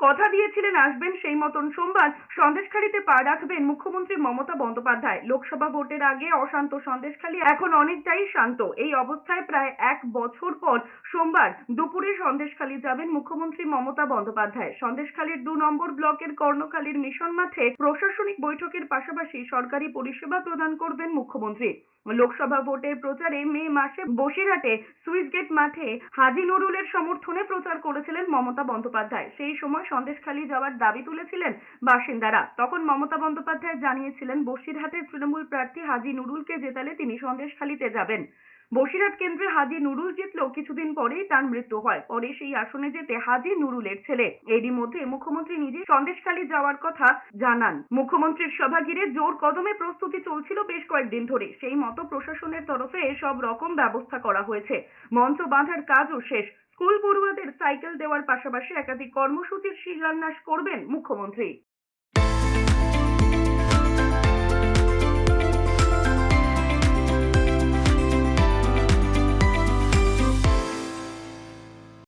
কথা দিয়েছিলেন আসবেন সেই মতন সোমবার। সন্দেশখালীতে পা রাখবেন মুখ্যমন্ত্রী মমতা বন্দ্যোপাধ্যায়। লোকসভা ভোটের আগে অশান্ত সন্দেশখালী এখন অনেকটাই শান্ত। এই অবস্থায় প্রায় এক বছর পর সোমবার দুপুরে সন্দেশখালী যাবেন মুখ্যমন্ত্রী মমতা বন্দ্যোপাধ্যায়। সন্দেশখালীর দু নম্বর ব্লকের কর্ণখালীর মিশন মাঠে প্রশাসনিক বৈঠকের পাশাপাশি সরকারি পরিষেবা প্রদান করবেন মুখ্যমন্ত্রী। লোকসভা ভোটের প্রচারে মে মাসে বসিরহাটে সুইস গেট মাঠে হাজি নুরুলের সমর্থনে প্রচার করেছিলেন মমতা বন্দ্যোপাধ্যায়। সেই সময় সন্দেশখালি যাওয়ার দাবি তুলেছিলেন বাসিন্দারা। তখন মমতা বন্দ্যোপাধ্যায় জানিয়েছিলেন, বসিরহাটের তৃণমূল প্রার্থী হাজি নুরুলকে জেতালে তিনি সন্দেশখালিতে যাবেন। বসিরহাট কেন্দ্রে হাজি নুরুল জিতলেও কিছুদিন পরেই তার মৃত্যু হয়। পরে সেই আসনে যেতে হাজি নুরুলের ছেলে, এরই মধ্যে মুখ্যমন্ত্রী নিজে সন্দেশখালী যাওয়ার কথা জানান। মুখ্যমন্ত্রীর সভা ঘিরে জোর কদমে প্রস্তুতি চলছিল বেশ কয়েকদিন ধরে। সেই মতো প্রশাসনের তরফে সব রকম ব্যবস্থা করা হয়েছে। মঞ্চ বাঁধার কাজও শেষ। স্কুল পড়ুয়াদের সাইকেল দেওয়ার পাশাপাশি একাধিক কর্মসূচির শিলান্যাস করবেন মুখ্যমন্ত্রী।